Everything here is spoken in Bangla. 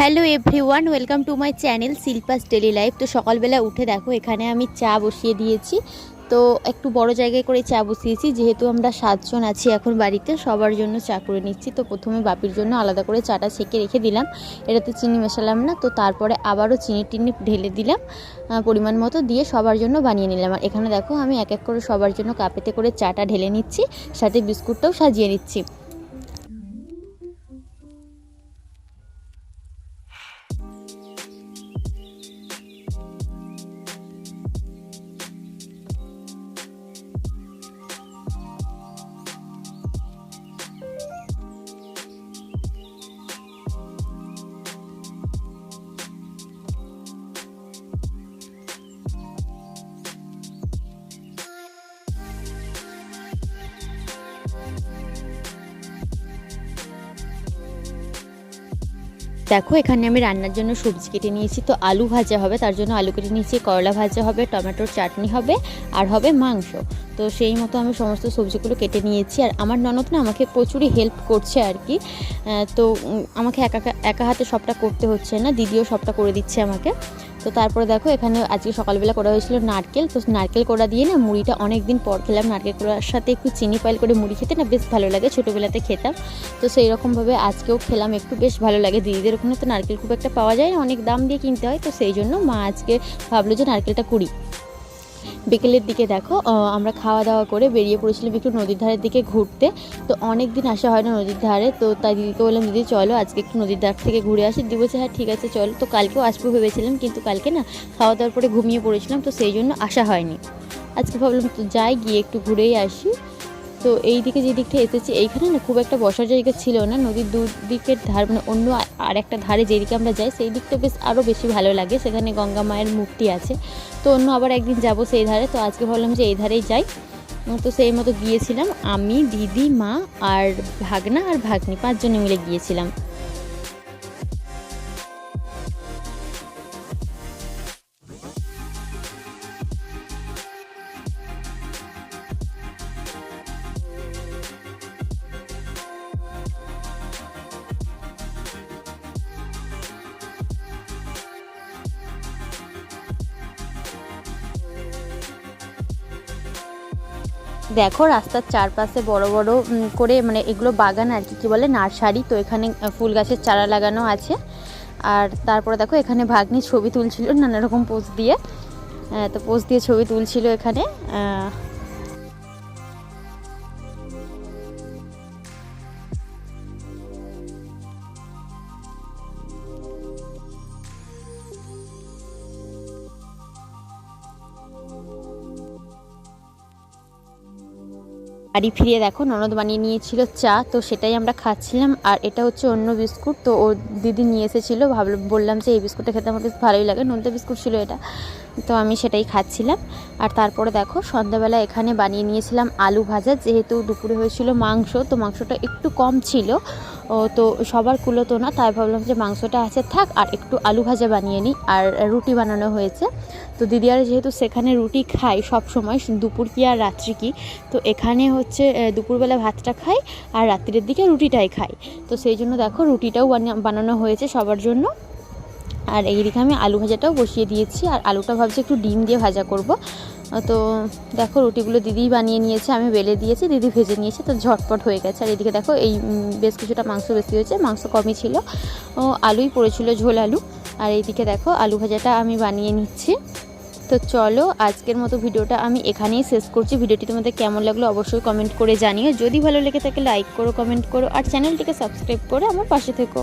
Hello everyone welcome to my channel Shilpa's daily life তো সকালবেলা উঠে দেখো, এখানে আমি চা বসিয়ে দিয়েছি। তো একটু বড় জায়গায় করে চা বসিয়েছি, যেহেতু আমরা সাতজন আছি এখন বাড়িতে, সবার জন্য চা করে নিচ্ছি। তো প্রথমে বাপির জন্য আলাদা করে চাটা ছেঁকে রেখে দিলাম। এটাতে চিনি মেশালাম না, তো তারপরে আবারও চিনি টিনি ঢেলে দিলাম পরিমাণ মতো দিয়ে সবার জন্য বানিয়ে নিলাম। আর এখানে দেখো, আমি এক এক করে সবার জন্য কাপেতে করে চাটা ঢেলে নিচ্ছি, সাথে বিস্কুটটাও সাজিয়ে নিচ্ছি। দেখো, এখানে আমি রান্নার জন্য সবজি কেটে নিয়েছি। তো আলু ভাজা হবে, তার জন্য আলু কেটে নিয়েছি, করলা ভাজা হবে, টমেটোর চাটনি হবে, আর হবে মাংস। তো সেই মতো আমি সমস্ত সবজিগুলো কেটে নিয়েছি। আর আমার ননদ না আমাকে প্রচুরই হেল্প করছে আর কি। তো আমাকে একা, একা- হাতে সবটা করতে হচ্ছে না, দিদিও সবটা করে দিচ্ছে আমাকে। তো তারপরে দেখো, এখানে আজকে সকালবেলা করা হয়েছিল নারকেল। তো নারকেল কোড়া দিয়ে না মুড়িটা অনেক দিন পর খেলাম। নারকেল কোড়ার সাথে একটু চিনি পাইল করে মুড়ি খেতে না বেশ ভালো লাগে, ছোটোবেলাতে খেতাম। তো সেই রকমভাবে আজকেও খেলাম, একটু বেশ ভালো লাগে। দিদিদের ওখানে তো নারকেল খুব একটা পাওয়া যায় না, অনেক দাম দিয়ে কিনতে হয়। তো সেই জন্য মা আজকে ভাবলো যে নারকেলটা কুড়ি। বিকেলের দিকে দেখো আমরা খাওয়া দাওয়া করে বেরিয়ে পড়েছিলাম একটু নদীর ধারের দিকে ঘুরতে। তো অনেক দিন আসা হয় না নদীর ধারে, তো তাই দিদিকে বললাম, দিদি, চলো আজকে একটু নদীর ধার থেকে ঘুরে আসি। দিদি বলছে হ্যাঁ ঠিক আছে, চলো। তো কালকেও আসব ভেবেছিলাম, কিন্তু কালকে না খাওয়া দাওয়ার পরে ঘুমিয়ে পড়েছিলাম, তো সেই জন্য আসা হয়নি। আজকে ভাবলাম তো যাই, গিয়ে একটু ঘুরেই আসি। তো এই দিকে যে দিকটা এসেছি, এইখানে না খুব একটা বসার জায়গা ছিল না। নদীর দুদিকের ধার মানে অন্য আর একটা ধারে যেদিকে আমরা যাই, সেই দিকটা বেশ আরও বেশি ভালো লাগে। সেখানে গঙ্গা মায়ের মূর্তি আছে। তো অন্য আবার একদিন যাব সেই ধারে। তো আজকে ভাবলাম যে এই ধারেই যাই। তো সেই মতো গিয়েছিলাম। আমি, দিদি, মা আর ভাগনা আর ভাগ্নি, পাঁচজনে মিলে গিয়েছিলাম। দেখো, রাস্তার চারপাশে বড় বড় করে মানে এগুলো বাগান আর কি, কী বলে, নার্সারি। তো এখানে ফুল গাছের চারা লাগানো আছে। আর তারপরে দেখো, এখানে ভাগ্নি ছবি তুলছিল নানা রকম পোজ দিয়ে। তো পোস্ট দিয়ে ছবি তুলছিল এখানে। বাড়ি ফিরিয়ে দেখো, ননদ বানিয়ে নিয়েছিল চা, তো সেটাই আমরা খাচ্ছিলাম। আর এটা হচ্ছে অন্য বিস্কুট, তো ওর দিদি নিয়ে এসেছিল, ভাবল, বললাম যে এই বিস্কুটটা খেতে আমার বেশ ভালোই লাগে নোনতা বিস্কুট ছিল এটা। তো আমি সেটাই খাচ্ছিলাম। আর তারপরে দেখো, সন্ধ্যাবেলা এখানে বানিয়ে নিয়েছিলাম আলু ভাজা, যেহেতু দুপুরে হয়েছিল মাংস, তো মাংসটা একটু কম ছিল। তো সবার কুলোতো না, তাই ভাবলাম যে মাংসটা আছে থাক, আর একটু আলু ভাজা বানিয়ে নিই, আর রুটি বানানো হয়েছে। তো দিদি আর যেহেতু সেখানে রুটি খাই সব সময়, দুপুর কি আর রাত্রি কি, তো এখানে হচ্ছে দুপুরবেলা ভাতটা খাই, আর রাত্রির দিকে রুটিটাই খাই। তো সেই জন্য দেখো রুটিটাও বানা- বানানো হয়েছে সবার জন্য। আর এইদিকে আমি আলু ভাজাটাও বসিয়ে দিয়েছি, আর আলুটা ভাবছি একটু ডিম দিয়ে ভাজা করব। তো দেখো রুটিগুলো দিদিই বানিয়ে নিয়েছে, আমি বেলে দিয়েছি, দিদি ভেজে নিয়েছে, তো ঝটপট হয়ে গেছে। আর এদিকে দেখো এই বেশ কিছুটা মাংস বেশি হয়েছে, মাংস কমই ছিল। ও, আলুই পড়েছিল, ঝোল আলু। আর এইদিকে দেখো আলু ভাজাটা আমি বানিয়ে নিচ্ছি। তো চলো আজকের মতো ভিডিওটা আমি এখানেই শেষ করছি। ভিডিওটি তোমাদের কেমন লাগল অবশ্যই কমেন্ট করে জানিও। যদি ভালো লেগে থাকে, লাইক করো, কমেন্ট করো, আর চ্যানেলটিকে সাবস্ক্রাইব করে আমার পাশে থেকো।